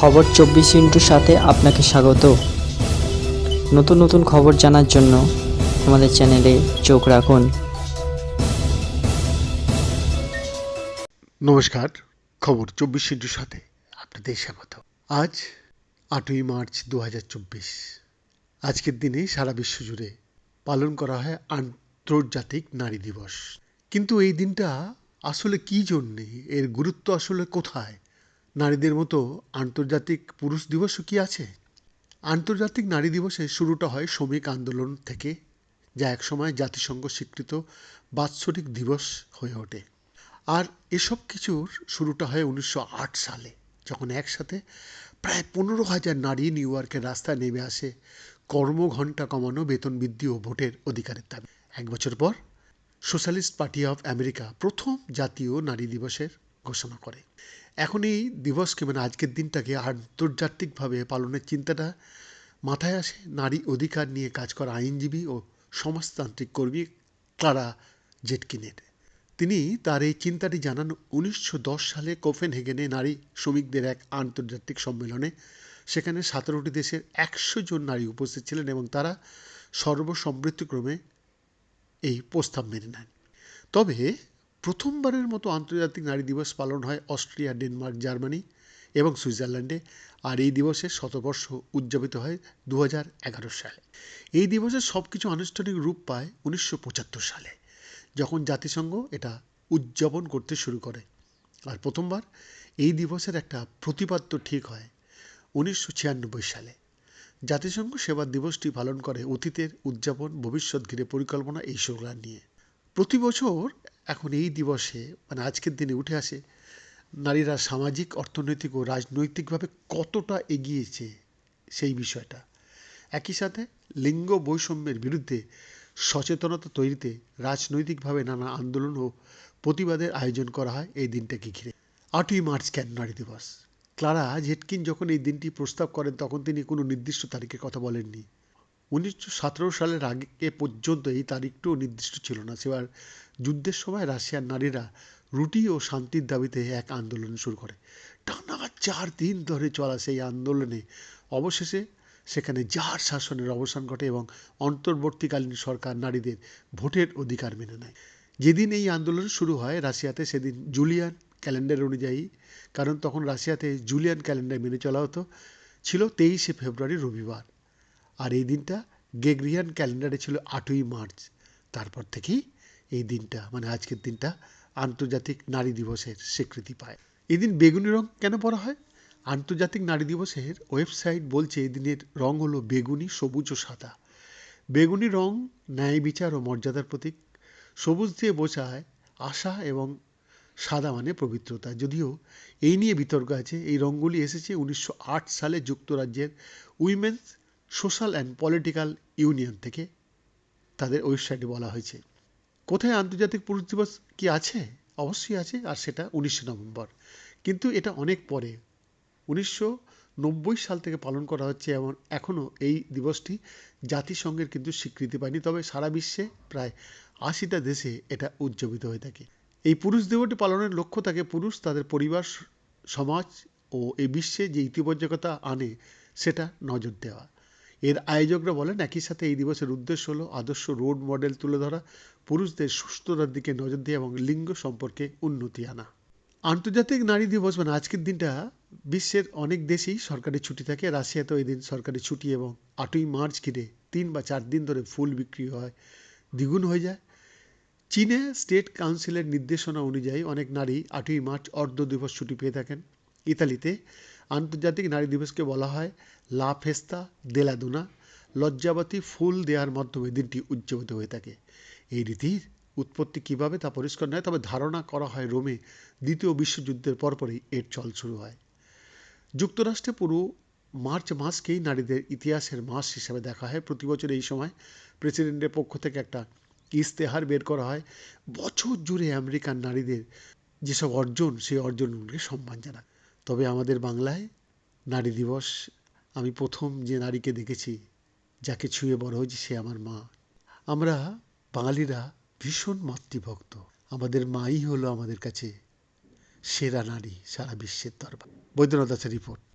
খবর চব্বিশ ইন্টুর সাথে আপনাকে স্বাগত। নতুন নতুন খবর জানার জন্য আমাদের চ্যানেলে চোখ রাখুন। নমস্কার, খবর চব্বিশ ইন্টুর সাথে আপনাদের স্বাগত। আজ আটই মার্চ দু হাজার চব্বিশ। আজকের দিনে সারা বিশ্ব জুড়ে পালন করা হয় আন্তর্জাতিক নারী দিবস। কিন্তু এই দিনটা আসলে কি জন্যে, এর গুরুত্ব আসলে কোথায়? নারীদের মতো আন্তর্জাতিক পুরুষ দিবসও কি আছে? আন্তর্জাতিক নারী দিবসের শুরুটা হয় শ্রমিক আন্দোলন থেকে, যা একসময় জাতিসংঘ স্বীকৃত বাৎসরিক দিবস হয়ে ওঠে। আর এসব কিছুর শুরুটা হয় উনিশশো আট সালে, যখন একসাথে প্রায় পনেরো হাজার নারী নিউ ইয়র্কের রাস্তায় নেমে আসে। কর্মঘণ্টা কমানো বেতন বৃদ্ধি ও ভোটের অধিকারের দাবি। এক বছর পর সোশ্যালিস্ট পার্টি অফ আমেরিকা প্রথম জাতীয় নারী দিবসের ঘোষণা করে। এখন এই দিবসকে মানে আজকের দিনটাকে আন্তর্জাতিকভাবে পালনের চিন্তাটা মাথায় আসে। নারী অধিকার নিয়ে কাজ করা আইনজীবী ও সমাজতান্ত্রিক কর্মী ক্লারা জেটকিনের। তিনি তার এই চিন্তাটি জানান, উনিশশো দশ সালে কোপেনহেগেনে নারী শ্রমিকদের এক আন্তর্জাতিক সম্মেলনে সেখানে সতেরোটি দেশের একশো জন নারী উপস্থিত ছিলেন এবং তারা সর্বসম্মতিক্রমে এই প্রস্তাব মেনে নেন। তবে প্রথমবারের মতো আন্তর্জাতিক নারী দিবস পালন হয় অস্ট্রিয়া, ডেনমার্ক, জার্মানি এবং সুইজারল্যান্ডে। আর এই দিবসের শতবর্ষ উদযাপিত হয় দু হাজার এগারো সালে। এই দিবসের সব কিছু আনুষ্ঠানিক রূপ পায় উনিশশো পঁচাত্তর সালে, যখন জাতিসংঘ এটা উদযাপন করতে শুরু করে। আর প্রথমবার এই দিবসের একটা প্রতিপাদ্য ঠিক হয় উনিশশো ছিয়ানব্বই সালে। জাতিসংঘ সেবা দিবসটি পালন করে অতীতের উদযাপন, ভবিষ্যৎ ঘিরে পরিকল্পনা এই স্লোগান নিয়ে। প্রতি বছর এখন এই দিবসে মানে আজকের দিনে উঠে আসে, নারীরা সামাজিক, অর্থনৈতিক ও রাজনৈতিকভাবে কতটা এগিয়েছে সেই বিষয়টা। একই সাথে লিঙ্গ বৈষম্যের বিরুদ্ধে সচেতনতা তৈরিতে রাজনৈতিকভাবে নানা আন্দোলন ও প্রতিবাদের আয়োজন করা হয় এই দিনটাকে ঘিরে। আটই মার্চ কেন নারী দিবস। ক্লারা জেটকিন যখন এই দিনটি প্রস্তাব করেন, তখন তিনি কোনো নির্দিষ্ট তারিখের কথা বলেননি। উনিশশো সতেরো সালের আগে পর্যন্ত এই তারিখটিও নির্দিষ্ট ছিল না। সেবার যুদ্ধের সময় রাশিয়ার নারীরা রুটি ও শান্তির দাবিতে এক আন্দোলন শুরু করে। টানা চার দিন ধরে চলা সেই আন্দোলনে অবশেষে সেখানে জার শাসনের অবসান ঘটে এবং অন্তর্বর্তীকালীন সরকার নারীদের ভোটের অধিকার মেনে নেয়। যেদিন এই আন্দোলন শুরু হয়, রাশিয়াতে সেদিন জুলিয়ান ক্যালেন্ডার অনুযায়ী, কারণ তখন রাশিয়াতে জুলিয়ান ক্যালেন্ডার মেনে চলা হতো, ছিল তেইশে ফেব্রুয়ারি রবিবার। আর এই দিনটা গেগ্রিয়ান ক্যালেন্ডারে ছিল আটই মার্চ। তারপর থেকেই এই দিনটা মানে আজকের দিনটা আন্তর্জাতিক নারী দিবসের স্বীকৃতি পায়। এদিন বেগুনি রং কেন পরা হয়? আন্তর্জাতিক নারী দিবসের ওয়েবসাইট বলছে এই দিনের রং হলো বেগুনি, সবুজ ও সাদা। বেগুনি রং ন্যায় বিচার ও মর্যাদার প্রতীক। সবুজ দিয়ে বোঝায় আশা এবং সাদা মানে পবিত্রতা। যদিও এই নিয়ে বিতর্ক আছে, এই রঙগুলি এসেছে উনিশশো আট সালে যুক্তরাজ্যের women's social and political union থেকে তাদের ওয়েবসাইটে বলা হয়েছে। কোথায় আন্তর্জাতিক পুরুষ দিবস কি আছে? অবশ্যই আছে, আর সেটা উনিশে নভেম্বর। কিন্তু এটা অনেক পরে। উনিশশো নব্বই সাল থেকে পালন করা হচ্ছে এবং এখনও এই দিবসটি জাতিসংঘের কিন্তু স্বীকৃতি পায়নি। তবে সারা বিশ্বে প্রায় আশিটা দেশে এটা উদযাপিত হয়ে থাকে। এই পুরুষ দিবসটি পালনের লক্ষ্য থাকে পুরুষ, তাদের পরিবার, সমাজ ও এই বিশ্বে যে ইতিবাচকতা আনে সেটা নজর দেওয়া। এর আয়োজকরা বলেন, একই সাথে এই দিবসের উদ্দেশ্য হলো আদর্শ রোড মডেল তুলে ধরা, পুরুষদের সুস্থতার দিকে নজর দেওয়া এবং লিঙ্গ সম্পর্কে উন্নতি আনা। আন্তর্জাতিক নারী দিবস মানে আজকের দিনটা বিশ্বের অনেক দেশেই সরকারি ছুটি থাকে। রাশিয়াতেও এই দিন সরকারি ছুটি এবং আটই মার্চ ঘিরে তিন বা চার দিন ধরে ফুল বিক্রি হয়, দ্বিগুণ হয়ে যায়। চীনে স্টেট কাউন্সিলের নির্দেশনা অনুযায়ী অনেক নারী আটই মার্চ অর্ধ দিবস ছুটি পেয়ে থাকেন। ইতালিতে আন্তর্জাতিক নারী দিবসকে বলা হয় লা ফেস্তা দেলাদুনা লজ্জাবতী ফুল দেওয়ার মাধ্যমে দিনটি উদযাপিত হয়ে থাকে। এই রীতির উৎপত্তি কীভাবে তা পরিষ্কার নয়, তবে ধারণা করা হয় রোমে দ্বিতীয় বিশ্বযুদ্ধের পরপরই এর চল শুরু হয়। যুক্তরাষ্ট্রে পুরো মার্চ মাসকেই নারীদের ইতিহাসের মাস হিসেবে দেখা হয়। প্রতি বছর এই সময় প্রেসিডেন্টের পক্ষ থেকে একটা ইশতেহার বের করা হয়। বছর জুড়ে আমেরিকান নারীদের যেসব অর্জন, সেই অর্জনগুলিকে সম্মান জানায়। তবে আমাদের বাংলায় নারী দিবস, আমি প্রথম যে নারীকে দেখেছি, যাকে ছুঁয়ে বড় হয়েছি সে আমার মা। আমরা বাঙালিরা ভীষণ মাতৃভক্ত। আমাদের মাই হলো আমাদের কাছে সেরা নারী সারা বিশ্বের দরবার। বৈদ্যনাথ দাসের রিপোর্ট।